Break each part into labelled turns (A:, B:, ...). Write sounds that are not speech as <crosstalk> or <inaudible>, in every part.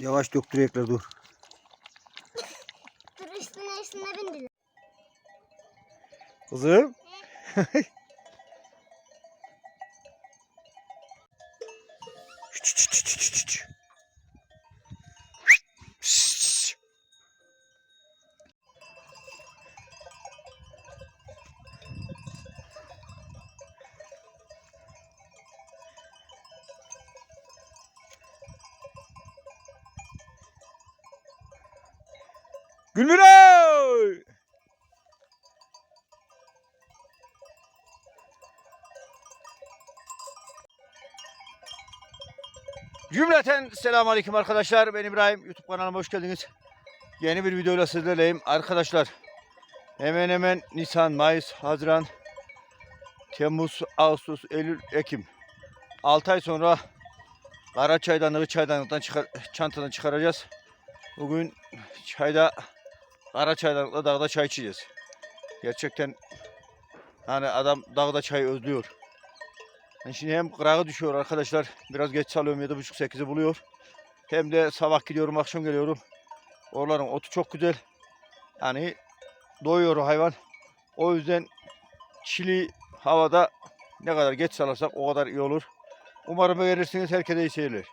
A: Yavaş döktürecekler dur.
B: Dur üstüne üstüne bindiler.
A: Kızım. <laughs> Cümleten selamun aleyküm arkadaşlar. Ben İbrahim. YouTube kanalıma hoş geldiniz. Yeni bir videoyla sizlerleyim. Arkadaşlar hemen hemen Nisan, Mayıs, Haziran, Temmuz, Ağustos, Eylül, Ekim. 6 ay sonra kara çaydanlığı çaydanlıktan çıkar, çantadan çıkaracağız. Bugün çayda kara çaydanlıkla dağda çay içeceğiz. Gerçekten hani adam dağda çay özlüyor. Ben şimdi hem kırağı düşüyor arkadaşlar. Biraz geç salıyorum 7.30-8'i buluyor. Hem de sabah gidiyorum akşam geliyorum. Oraların otu çok güzel. Yani doyuyor hayvan. O yüzden çili havada ne kadar geç salarsak o kadar iyi olur. Umarım beğenirsiniz. Herkese iyi seyirler.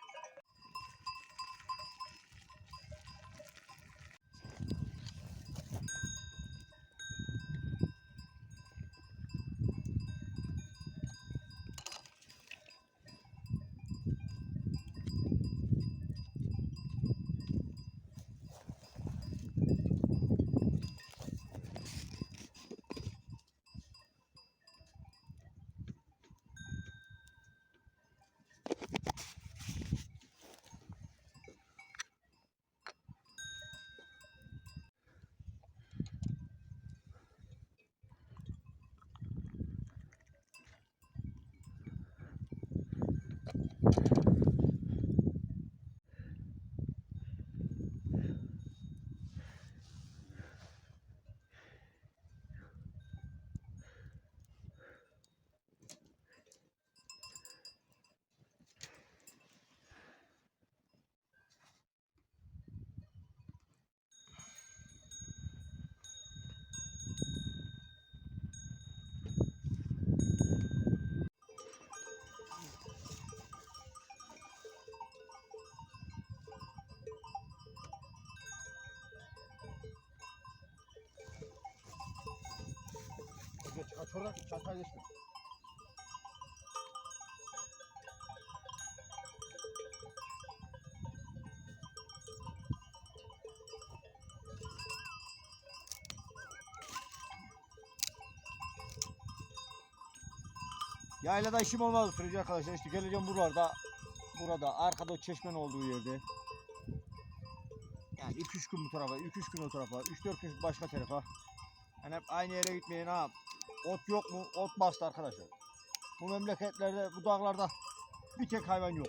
A: Oradan çantaya geçme. Yaylada işim olmaz sürece arkadaşlar işte geleceğim buralarda burada arkada o çeşmenin olduğu yerde. Yani 2-3 gün bu tarafa 2-3 gün o tarafa 3-4 gün başka tarafa. Yani hep aynı yere gitmeyin ha ot yok mu? Ot bastı arkadaşlar. Bu memleketlerde bu dağlarda bir tek hayvan yok.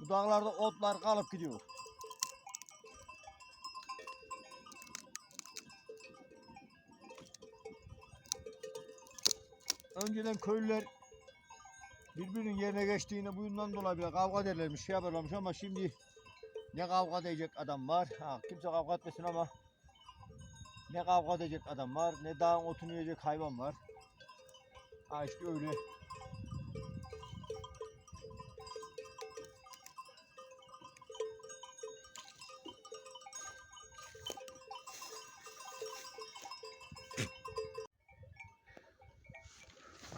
A: Bu dağlarda otlar kalıp gidiyor. Önceden köylüler birbirinin yerine geçtiğinde bundan dolayı bile kavga derlermiş, şey yaparlarmış ama şimdi ne kavga edecek adam var. Ha, kimse kavga etmesin ama ne kavga edecek adam var, ne dağın otunu yiyecek hayvan var. Ha işte öyle.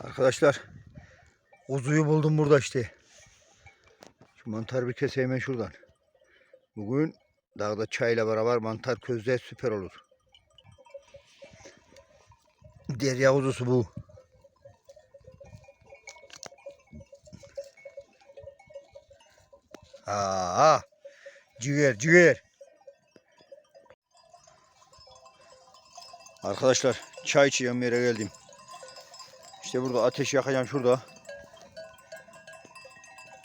A: Arkadaşlar kuzuyu buldum burada işte. Şu mantar bir keseyim şuradan. Bugün dağda çayla beraber mantar közde süper olur. Derya kuzusu bu. Aa, ciğer ciğer. Arkadaşlar çay içeceğim yere geldim. İşte burada ateş yakacağım şurada.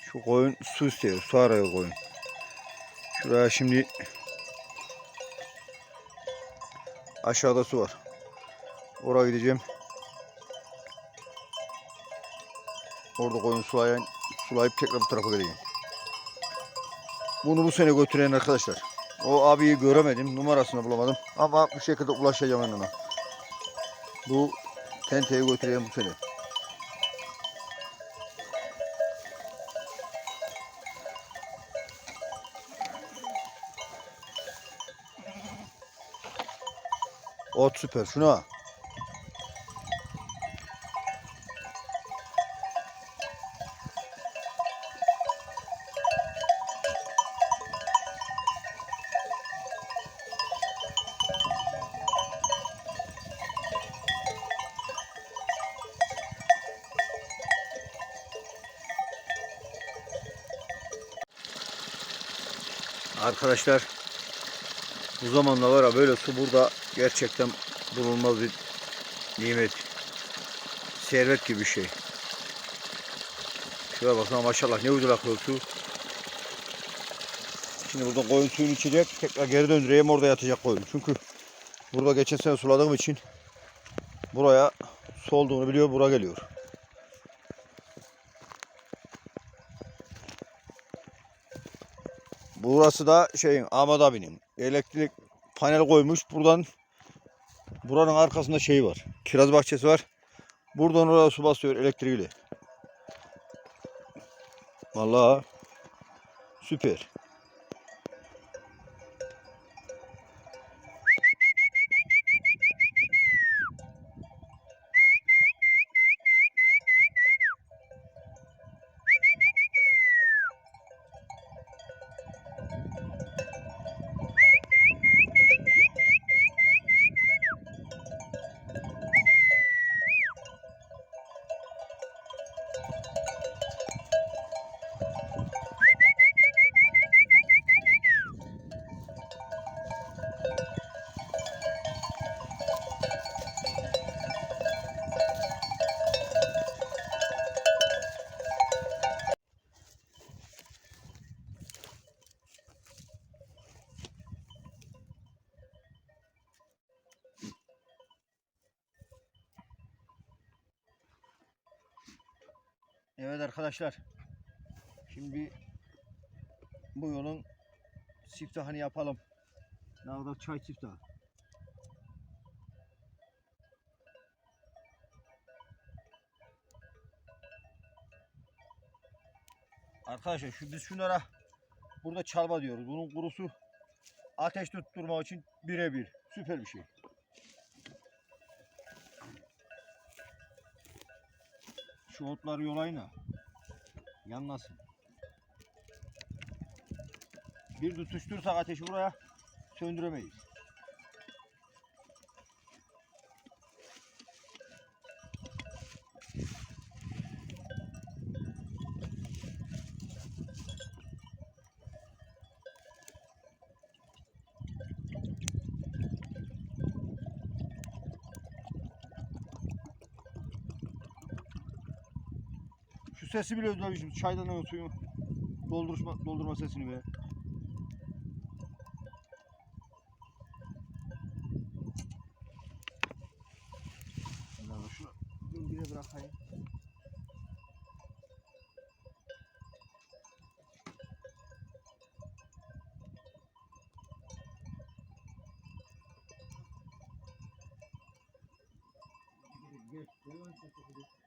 A: Şu koyun su istiyor. Su arıyor koyun. Şuraya şimdi aşağıda su var. Oraya gideceğim. Orada koyun sulayan, sulayıp tekrar bu tarafa geleceğim. Bunu bu sene götüren arkadaşlar. O abiyi göremedim. Numarasını bulamadım. Ama bir şekilde ulaşacağım ben ona. Bu tenteyi götüren bu sene. Ot süper. Şuna. Arkadaşlar bu zamanda var ya böyle su burada gerçekten bulunmaz bir nimet. Servet gibi bir şey. Şuraya baksana maşallah ne güzel akıyor su. Şimdi burada koyun suyunu içecek. Tekrar geri döndüreyim orada yatacak koyun. Çünkü burada geçen sene suladığım için buraya su olduğunu biliyor. Bura geliyor. Burası da şeyin Ahmet abinin elektrik panel koymuş. Buradan buranın arkasında şey var. Kiraz bahçesi var. Buradan oraya su basıyor elektriğiyle. Vallahi süper. Evet arkadaşlar. Şimdi bu yolun siftahını yapalım. Nağda çay siftahı. Arkadaşlar şu biz şunlara burada çalma diyoruz. Bunun kurusu ateş tutturmak için birebir. Süper bir şey. Şu otları yolayın ha. Yanmasın. Bir tutuşturursak ateşi buraya söndüremeyiz. Sesi bile özlemişim. Çaydanın suyun doldurma, doldurma sesini be. Şunu dingire bırakayım. Gel, gel lan sen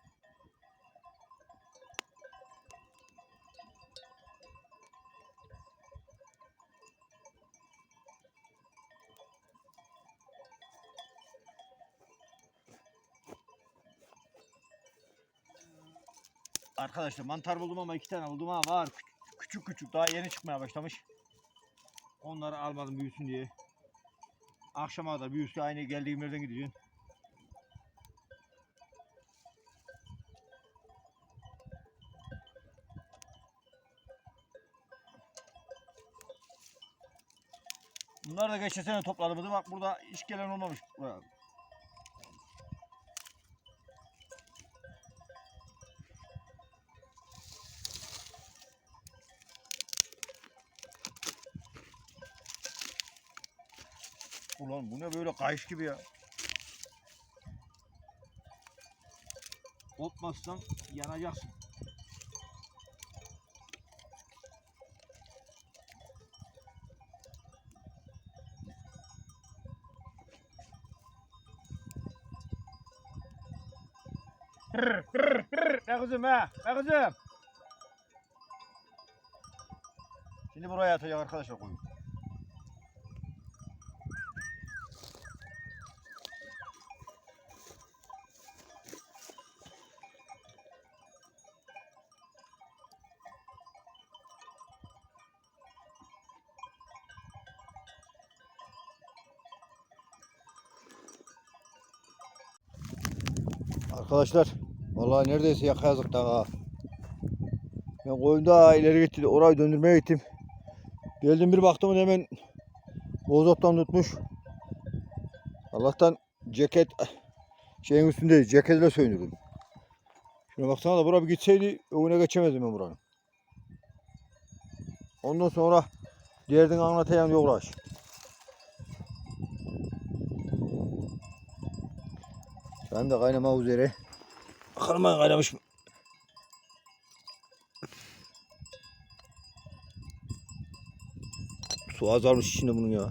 A: Arkadaşlar mantar buldum ama iki tane buldum ama var küçük küçük, daha yeni çıkmaya başlamış. Onları almadım büyüsün diye. Akşama kadar büyüsü aynı geldiğim yerden gidiyorsun. Bunlar da geçen sene topladığımızda bak burada iş gelen olmamış. buraya. Bu ne böyle kayış gibi ya. Ot Kopmazsan yanacaksın. Hırr hırr hırr. Ne kızım ha? Ne kızım? Şimdi buraya atacak arkadaşlar koyun. Arkadaşlar vallahi neredeyse yakayazık daha. Ben koyun daha ileri gitti. Orayı döndürmeye gittim. Geldim bir baktım hemen bozottan tutmuş. Allah'tan ceket şeyin üstünde ceketle söndürdüm. Şuna baksana da bura bir gitseydi önüne geçemezdim ben buranın. Ondan sonra derdini anlatayım yok uğraş. Ben de kaynama üzere. Bakalım kaynamış mı? Su azalmış içinde bunun ya.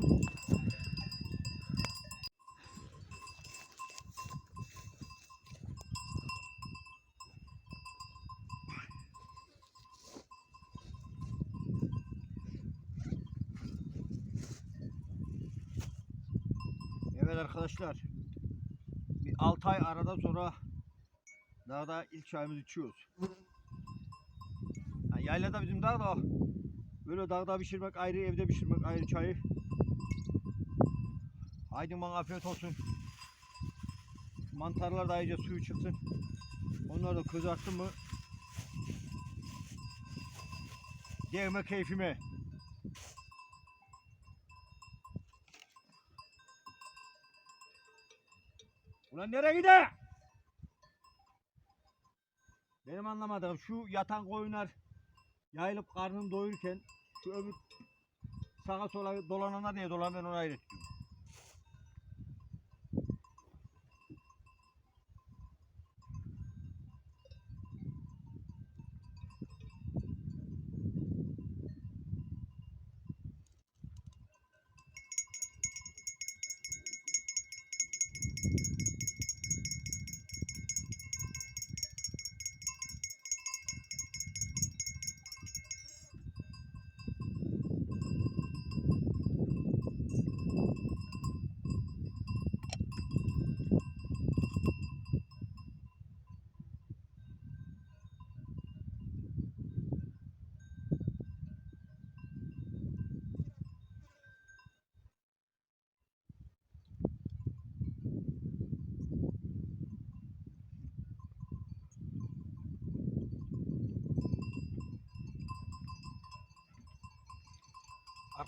A: Evet arkadaşlar. Bir 6 ay aradan sonra dağda ilk çayımızı içiyoruz. Ha, yaylada bizim dağ da böyle dağda pişirmek ayrı, evde pişirmek ayrı çayı. Haydi bana afiyet olsun. Mantarlar da iyice suyu çıksın. Onları da kızarttım mı Yeme keyfime. Ulan nereye gidiyor? Benim anlamadığım şu yatan koyunlar yayılıp karnını doyururken şu öbür sağa sola dolananlar niye dolanıyor ben onu ediyorum.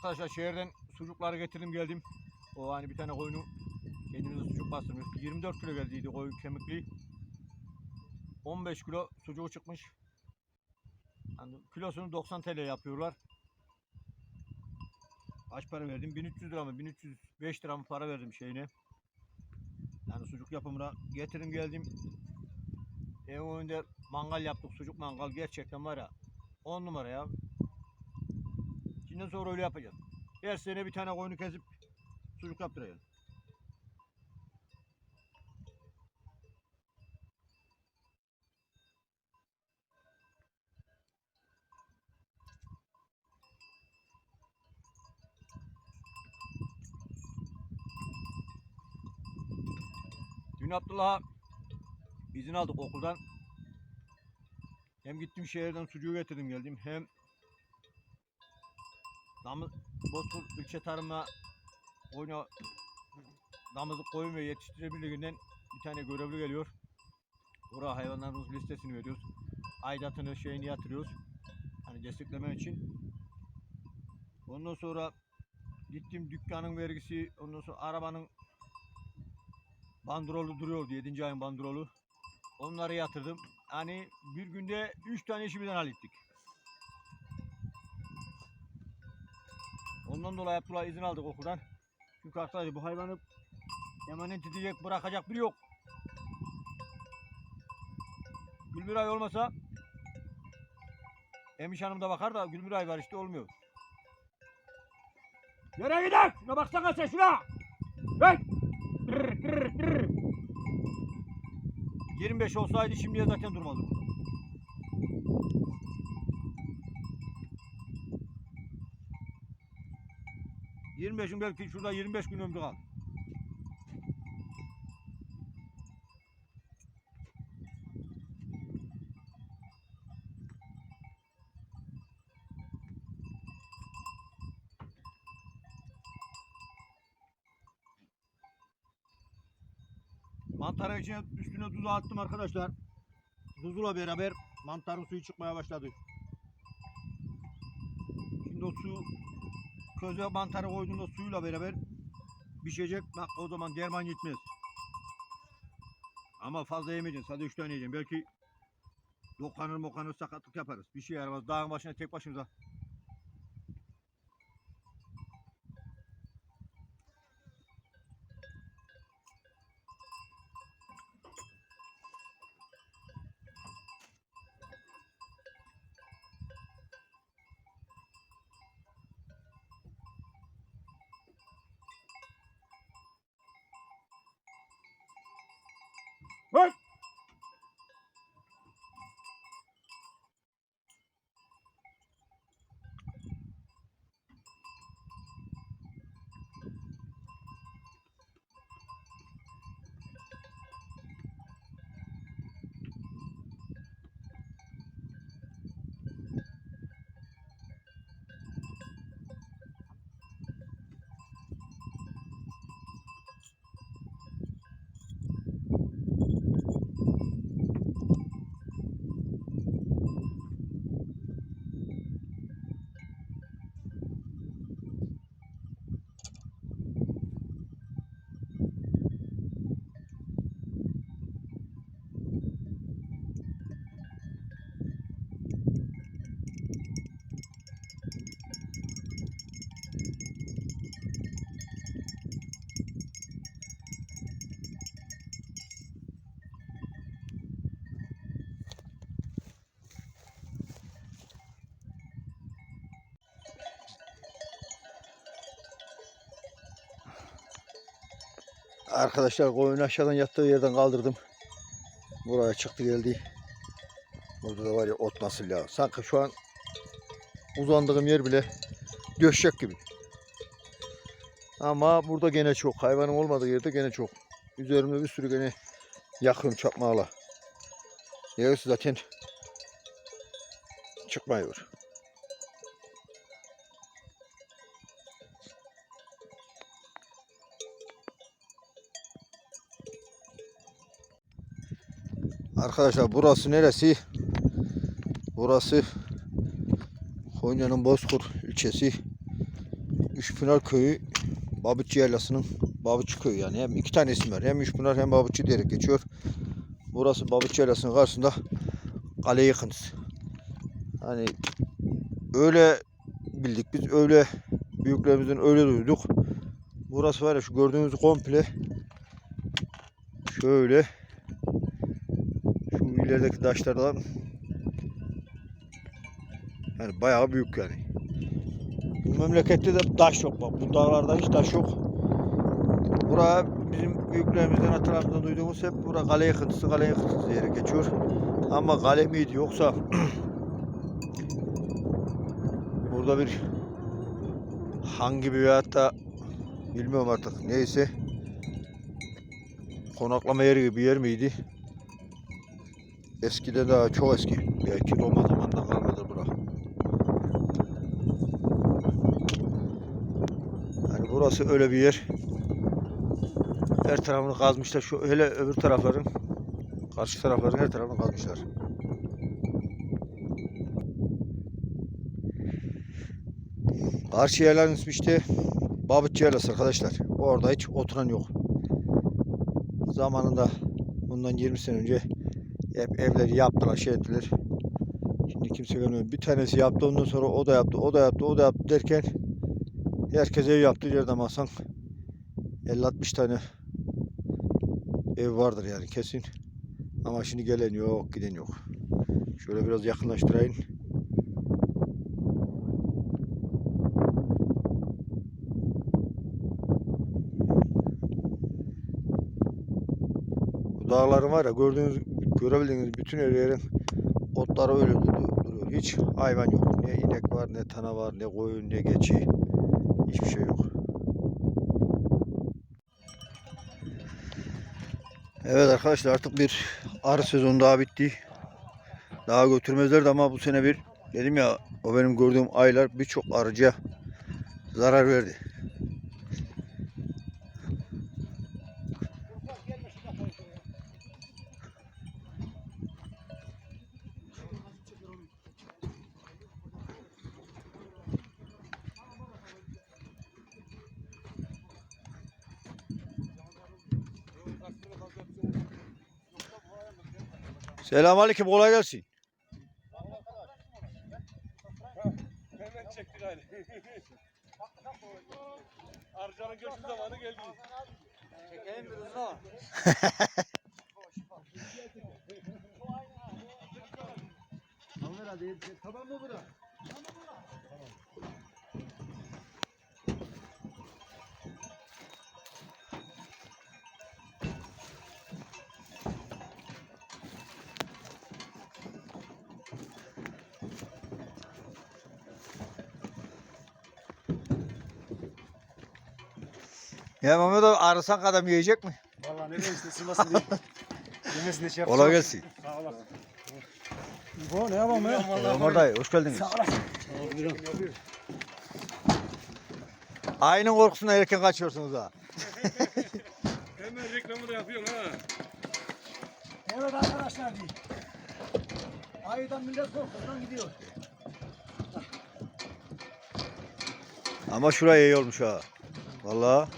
A: Arkadaşlar şehirden sucukları getirdim geldim. O hani bir tane koyunu kendimize sucuk bastırmış. 24 kilo geldiydi koyun kemikli. 15 kilo sucuğu çıkmış. Yani kilosunu 90 TL yapıyorlar. Kaç para verdim? 1300 lira mı? 1305 lira mı para verdim şeyine. Yani sucuk yapımına getirdim geldim. Ev önünde mangal yaptık. Sucuk mangal gerçekten var ya 10 numara ya. Şimdi sonra öyle yapacağız. Her sene bir tane koyunu kesip sucuk yaptıracağız. Dün Abdullah'a izin aldık okuldan. Hem gittim şehirden sucuğu getirdim geldim. Hem Damız Bozkurt ilçe tarıma oyna damızlık koyun ve yetiştirme birliğinden bir tane görevli geliyor. Oraya hayvanlarımız listesini veriyoruz. Aidatını şeyini yatırıyoruz. Hani destekleme için. Ondan sonra gittim dükkanın vergisi, ondan sonra arabanın bandrolü duruyordu 7. ayın bandrolü. Onları yatırdım. Hani bir günde 3 tane işi birden hallettik. Ondan dolayı Abdullah izin aldık okuldan. Çünkü arkadaşlar bu hayvanı emanet edecek, bırakacak biri yok. Gülmüray olmasa Emiş Hanım da bakar da Gülmüray var işte olmuyor. Nereye gider? Şuna baksana sen şuna. Hey! Tırr, tırr, tırr. 25 olsaydı şimdiye zaten durmazdı. Bu. ...25'in belki şurada 25 gün ömrü kaldı. Mantarın içine üstüne tuzu attım arkadaşlar. Tuzla beraber mantarın suyu çıkmaya başladı. Şimdi o su köze mantarı koyduğunda suyla beraber pişecek. Bak o zaman derman gitmez. Ama fazla yemeyeceksin. Sadece üç tane yiyeceksin. Belki dokanır mokanır sakatlık yaparız. Bir şey yaramaz. Dağın başına tek başımıza. Hey! Arkadaşlar koyunu aşağıdan yattığı yerden kaldırdım. Buraya çıktı geldi. Burada da var ya ot nasıl ya. Sanki şu an uzandığım yer bile döşecek gibi. Ama burada gene çok. Hayvanın olmadığı yerde gene çok. Üzerimde bir sürü gene yakıyorum çapmağla. Yarısı zaten çıkmıyor. Arkadaşlar burası neresi? Burası Konya'nın Bozkur ilçesi Üçpınar köyü Babıççı Yaylası'nın Babıççı köyü yani hem iki tane isim var hem Üçpınar hem Babıççı diyerek geçiyor. Burası Babıççı Yaylası'nın karşısında kale yakınız. Hani öyle bildik biz öyle büyüklerimizden öyle duyduk. Burası var ya şu gördüğünüz komple şöyle ilerideki taşlardan yani bayağı büyük yani. Bu memlekette de taş yok bak. Bu dağlarda hiç taş yok. Bura bizim büyüklerimizden atalarımızdan duyduğumuz hep bura kale yıkıntısı, kale yıkıntısı yeri geçiyor. Ama kale miydi yoksa <clears throat> burada bir hangi bir veyahut da bilmiyorum artık neyse konaklama yeri gibi bir yer miydi? Eskide daha çok eski. Belki Roma zamanında kalmadı bura. Yani burası öyle bir yer. Her tarafını kazmışlar. Şu hele öbür tarafların karşı tarafların her tarafını kazmışlar. Karşı yerlerin ismi işte Babıtçı Yaylası arkadaşlar. Orada hiç oturan yok. Zamanında bundan 20 sene önce hep evleri yaptılar, şey ettiler. Şimdi kimse görmüyor. Bir tanesi yaptı, ondan sonra o da yaptı, o da yaptı, o da yaptı derken herkes ev yaptı. Yerden alsan 50-60 tane ev vardır yani kesin. Ama şimdi gelen yok, giden yok. Şöyle biraz yakınlaştırayım. Bu dağların var ya gördüğünüz Görebildiğiniz bütün her yerin otları öyle du- duruyor. Hiç hayvan yok. Ne inek var, ne tana var, ne koyun, ne geçi. Hiçbir şey yok. Evet arkadaşlar artık bir arı sezonu daha bitti. Daha götürmezlerdi ama bu sene bir dedim ya o benim gördüğüm aylar birçok arıcıya zarar verdi. Selamünaleyküm kolay gelsin.
C: Hemen çektik aynı. Arcanın göçü zamanı geldi. Çekeyim bir hızla. Tamam mı bura?
A: Ya Mehmet abi arısan adam yiyecek mi?
C: Valla ne demiştin ısınmasın diye. <laughs> Yemesini de şey yapacağım.
A: Kolay gelsin.
C: Sağ olasın. Bu ne yapalım ya?
A: Ömer dayı hoş geldiniz. Ayının korkusuna erken kaçıyorsunuz ha. <laughs>
C: Hemen reklamı da yapıyorsun ha.
D: Evet arkadaşlar değil. Ayıdan millet korkudan gidiyor.
A: Ama şuraya iyi olmuş ha. Vallahi.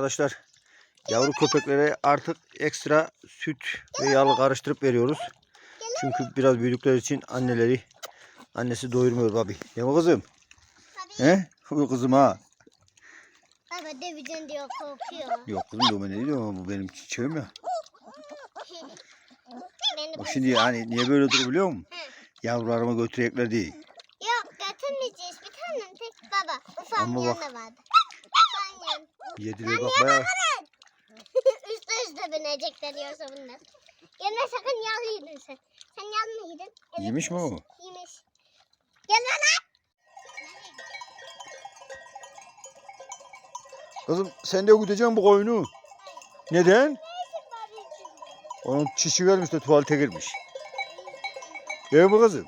A: Arkadaşlar yavru köpeklere artık ekstra süt ve yağ karıştırıp veriyoruz. Çünkü biraz büyüdükleri için anneleri annesi doyurmuyor babi. Değil mi kızım?
B: Tabii.
A: He? Bu kızım ha.
B: Baba döveceksin diyor korkuyor.
A: Yok kızım dövme ne diyor ama bu benim çiçeğim ya. O şimdi yani niye böyle dur biliyor musun?
B: Hı.
A: Yavrularıma götürecekler değil.
B: Yok götürmeyeceğiz. Bir tane tek baba.
A: Bak-
B: yanında vardı.
A: Yediler bak bayağı. <laughs>
B: üstte üstte binecekler diyorsa bunlar. Gelme sakın yağlı yedin sen. Sen yağlı mı yedin? Evet,
A: Yemiş mi o?
B: Yemiş. Gel lan.
A: Kızım sen de güdeceksin bu koyunu. Neden? Onun çişi vermiş de tuvalete girmiş. Değil mi kızım?